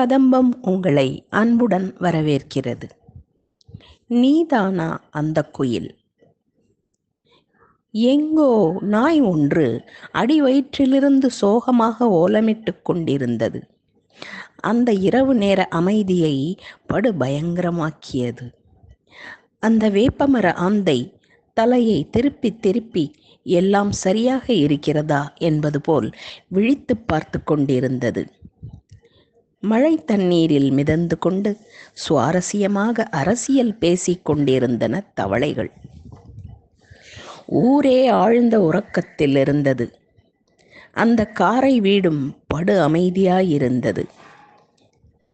கதம்பம் உங்களை அன்புடன் வரவேற்கிறது. நீதானா அந்த குயில்? எங்கோ நாய் ஒன்று அடி வயிற்றிலிருந்து சோகமாக ஓலமிட்டு கொண்டிருந்தது. அந்த இரவு நேர அமைதியை படு பயங்கரமாக்கியது அந்த வேப்பமர ஆந்தை தலையை திருப்பி திருப்பி எல்லாம் சரியாக இருக்கிறதா? என்பது போல் விழித்து பார்த்து கொண்டிருந்தது. மழை தண்ணீரில் மிதந்து கொண்டு சுவாரஸ்யமாக அரசியல் பேசிக் கொண்டிருந்தன தவளைகள். ஊரே ஆழ்ந்த உறக்கத்தில் இருந்தது. அந்த காரை வீடும் படு அமைதியாயிருந்தது.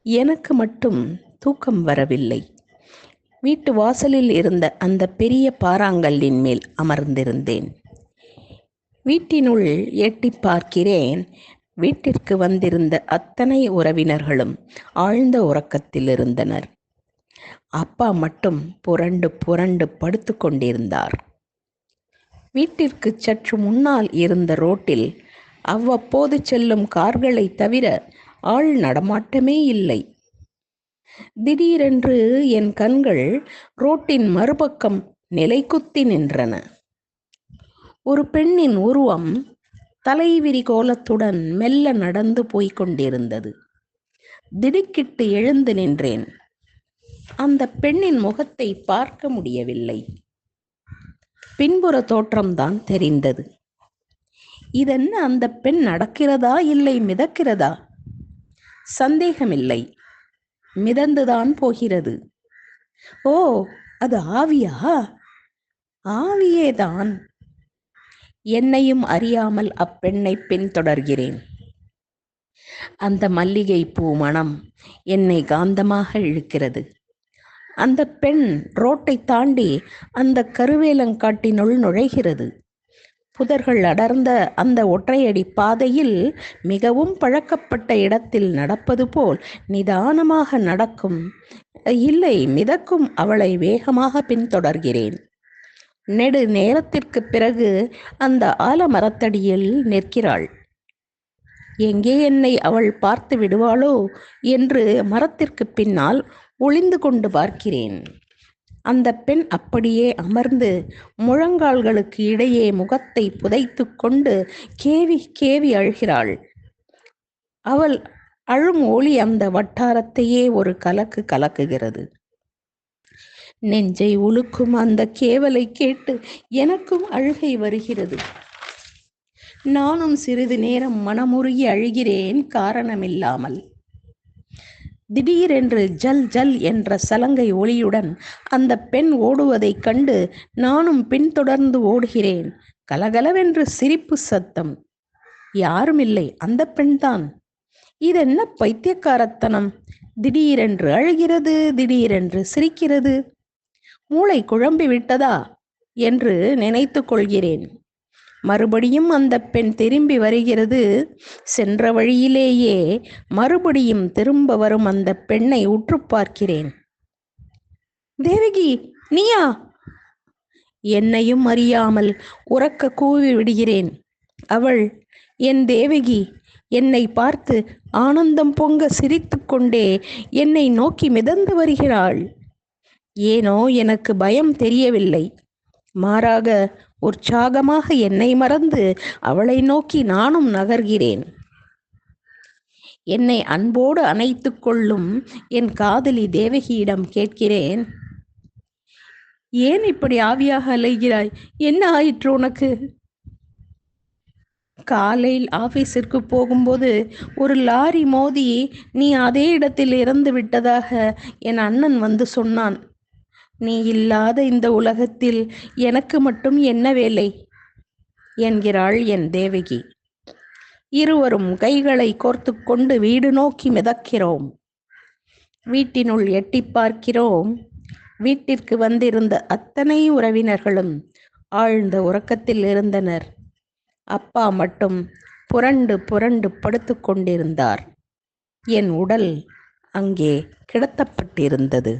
எனக்கு மட்டும் தூக்கம் வரவில்லை. வீட்டு வாசலில் இருந்த அந்த பெரிய பாறாங்கல்லின் மேல் அமர்ந்திருந்தேன். வீட்டினுள் எட்டி பார்க்கிறேன். வீட்டிற்கு வந்திருந்த அத்தனை உறவினர்களும் ஆழ்ந்த உறக்கத்தில் இருந்தனர். அப்பா மட்டும் புரண்டு புரண்டு படுத்து கொண்டிருந்தார். வீட்டிற்கு சற்று முன்னால் இருந்த ரோட்டில் அவ்வப்போது செல்லும் கார்களை தவிர ஆள் நடமாட்டமே இல்லை. திடீரென்று என் கண்கள் ரோட்டின் மறுபக்கம் நிலைக்குத்தி நின்றன. ஒரு பெண்ணின் உருவம் தலைவிரி கோலத்துடன் மெல்ல நடந்து போய்க் கொண்டிருந்தது திடுக்கிட்டு எழுந்து நின்றேன். அந்த பெண்ணின் முகத்தை பார்க்க முடியவில்லை. பின்புற தோற்றம்தான் தெரிந்தது. இதென்ன அந்த பெண் நடக்கிறதா இல்லை மிதக்கிறதா? சந்தேகமில்லை. மிதந்துதான் போகிறது. ஓ அது ஆவியா? ஆவியேதான். என்னையும் அறியாமல் அப்பெண்ணை பின்தொடர்கிறேன். அந்த மல்லிகை பூ மனம் என்னை காந்தமாக இழுக்கிறது. அந்த பெண் ரோட்டை தாண்டி அந்த கருவேலங்காட்டினுள் நுழைகிறது. புதர்கள் அடர்ந்த அந்த ஒற்றையடி பாதையில் மிகவும் பழக்கப்பட்ட இடத்தில் நடப்பது போல் நிதானமாக நடக்கும் இல்லை மிதக்கும் அவளை வேகமாக பின்தொடர்கிறேன். நெடு நேரத்திற்கு பிறகு அந்த ஆலமரத்தடியில் நிற்கிறாள். எங்கே என்னை அவள் பார்த்து விடுவாளோ? என்று மரத்திற்கு பின்னால் ஒளிந்து கொண்டு பார்க்கிறேன். அந்த பெண் அப்படியே அமர்ந்து முழங்கால்களுக்கு இடையே முகத்தை புதைத்து கொண்டு கேவி கேவி அழுகிறாள். அவள் அழும் ஒளி அந்த வட்டாரத்தையே ஒரு கலக்கு கலக்குகிறது. நெஞ்சை உழுக்கும் அந்த கேவலை கேட்டு எனக்கும் அழுகை வருகிறது. நானும் சிறிது நேரம் மனமுருகி அழுகிறேன் காரணமில்லாமல். திடீரென்று ஜல் ஜல் என்ற சலங்கை ஒளியுடன் அந்த பெண் ஓடுவதைக் கண்டு நானும் பின்தொடர்ந்து ஓடுகிறேன். கலகலவென்று சிரிப்பு சத்தம். யாருமில்லை அந்த பெண்தான். இதென்ன பைத்தியக்காரத்தனம்? திடீரென்று அழுகிறது திடீரென்று சிரிக்கிறது. மூளை குழம்பி விட்டதா என்று நினைத்து கொள்கிறேன். மறுபடியும் அந்த பெண் திரும்பி வருகிறது. சென்ற வழியிலேயே மறுபடியும் திரும்ப வரும் அந்த பெண்ணை உற்று பார்க்கிறேன். தேவகி நீயா? என்னையும் அறியாமல் உறக்க கூவி விடுகிறேன். அவள் என் தேவகி என்னை பார்த்து ஆனந்தம் பொங்க சிரித்துக்கொண்டே என்னை நோக்கி மிதந்து வருகிறாள். ஏனோ எனக்கு பயம் தெரியவில்லை. மாறாக உற்சாகமாக என்னை மறந்து அவளை நோக்கி நானும் நகர்கிறேன். என்னை அன்போடு அணைத்து கொள்ளும் என் காதலி தேவகியிடம் கேட்கிறேன். ஏன் இப்படி ஆவியாக அலைகிறாய்? என்ன ஆயிற்று உனக்கு? காலையில் ஆபீஸிற்கு போகும்போது ஒரு லாரி மோதி நீ அதே இடத்தில் இறந்து விட்டதாக என் அண்ணன் வந்து சொன்னான். நீ இல்லாத இந்த உலகத்தில் எனக்கு மட்டும் என்ன வேலை? என்கிறாள் என் தேவகி. இருவரும் கைகளை கோர்த்து கொண்டு வீடு நோக்கி மிதக்கிறோம். வீட்டினுள் எட்டி பார்க்கிறோம். வீட்டிற்கு வந்திருந்த அத்தனை உறவினர்களும் ஆழ்ந்த உறக்கத்தில் இருந்தனர். அப்பா மட்டும் புரண்டு புரண்டு படுத்து கொண்டிருந்தார். என் உடல் அங்கே கிடத்தப்பட்டிருந்தது.